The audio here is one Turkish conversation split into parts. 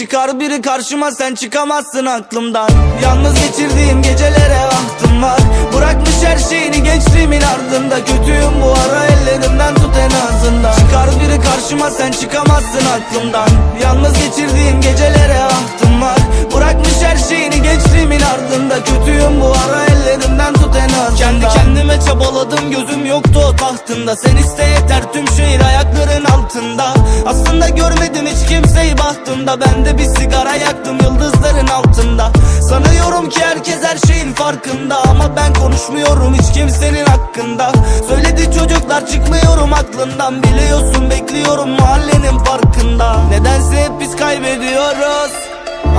Çıkar biri karşıma sen çıkamazsın aklımdan. Yalnız geçirdiğim gecelere ahtım var. Bırakmış her şeyini gençliğimin ardında. Kötüyüm bu ara ellerimden tut en azından. Çıkar biri karşıma sen çıkamazsın aklımdan. Yalnız geçirdiğim gecelere ahtım var. Bırakmış her şeyini gençliğimin ardında. Kötüyüm bu ara ellerimden tut en azından. Kendi kendime çabaladım gözüm yoktu o tahtında. Sen iste yeter tüm şehir ayakların altında bahtımda Ben de bir sigara yaktım yıldızların altında. Sanıyorum ki herkes her şeyin farkında Ama ben konuşmuyorum hiç kimsenin hakkında. Söyledi çocuklar çıkmıyorum aklından. Biliyorsun bekliyorum mahallenin farkında. Nedense hep biz kaybediyoruz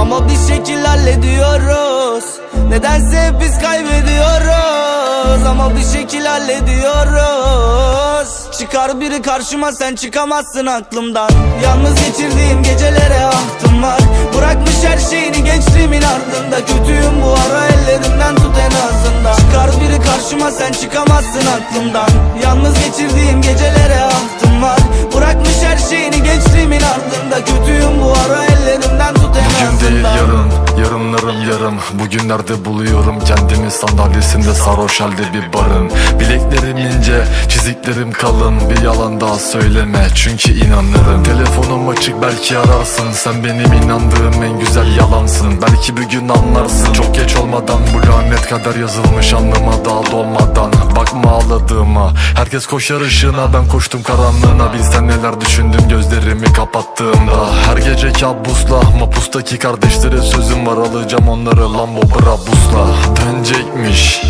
ama bir şekil hallediyoruz. Nedense hep biz kaybediyoruz Ama bir şekil hallediyoruz. Çıkar biri karşıma sen çıkamazsın aklımdan. Yalnız geçirdiğim gecelere ahtım var. Bırakmış her şeyini gençliğimin ardında. Kötüyüm bu ara ellerimden tut en azından. Çıkar biri karşıma sen çıkamazsın aklımdan. Yalnız geçirdiğim gecelere ahtım var. Bırakmış her şeyini gençliğimin yarım Bugünlerde buluyorum kendimi sandalyesinde sarhoş halde bir barın. Bileklerim ince Çiziklerim kalın Bir yalan daha söyleme çünkü inanırım. Telefonum açık belki ararsın Sen benim inandığım en güzel yalansın. Belki bir gün anlarsın Çok geç olmadan kader yazılmış Anlama daha dolmadan. Bakma ağladığıma. Herkes koşar ışığına. Ben koştum karanlığına. Bilsen neler düşündüm. Gözlerimi kapattığımda. Her gece kabusla. Mapustaki kardeşlere sözüm var. Alacağım onları. Lambo Brabus'la. Dönecekmiş.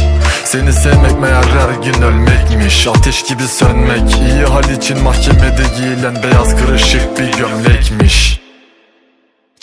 Seni sevmek meğer her gün ölmekmiş. Ateş gibi sönmek. İyi hal için mahkemede giyilen Beyaz kırışık bir gömlekmiş